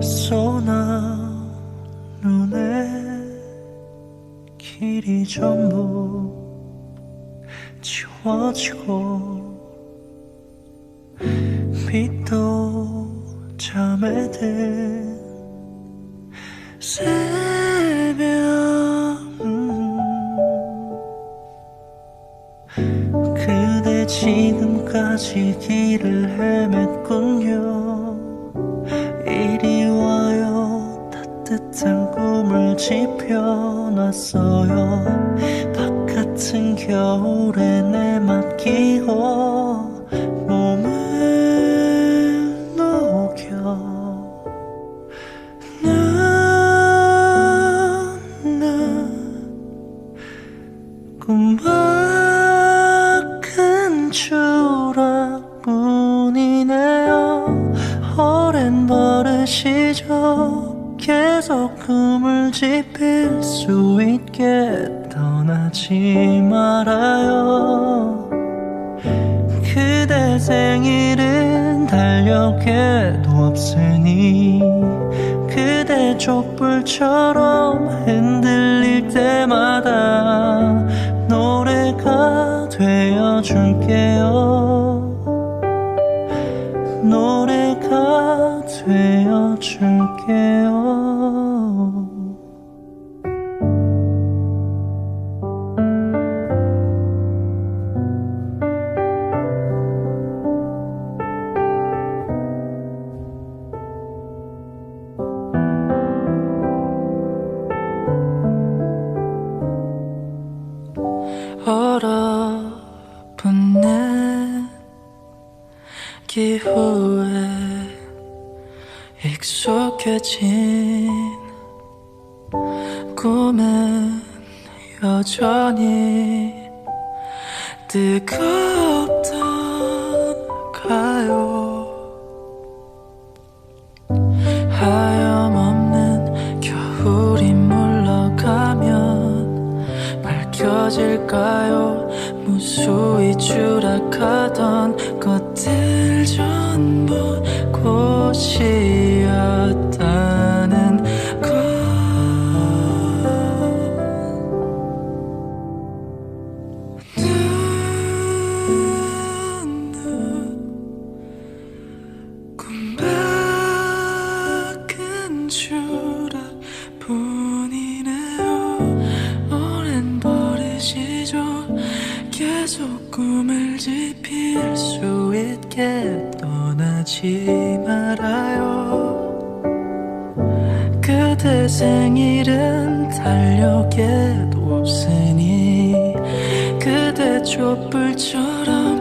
소나눈의 길이 전부 지워지고 빛도 잠에 든 새벽 그대 지금까지 길을 헤맸군요. 따뜻한 꿈을 지펴놨어요. 바깥은 겨울에 내 맡기고 몸을 녹여. 나는 꿈밖은 추락뿐이네요. 오랜 버릇이죠 계속 꿈을 지필 수 있게 떠나지 말아요. 그대 생일은 달력에도 없으니 그대 촛불처럼 흔들릴 때마다 노래가 되어줄게요 줄게요. 얼어붙는 기후에 익숙해진 꿈은 여전히 뜨겁던가요? 하염없는 겨울이 물러가면 밝혀질까요? 무수히 추락하던 것들 전부 곳이 계속 꿈을 지필 수 있게 떠나지 말아요. 그대 생일은 달력에도 없으니 그대 촛불처럼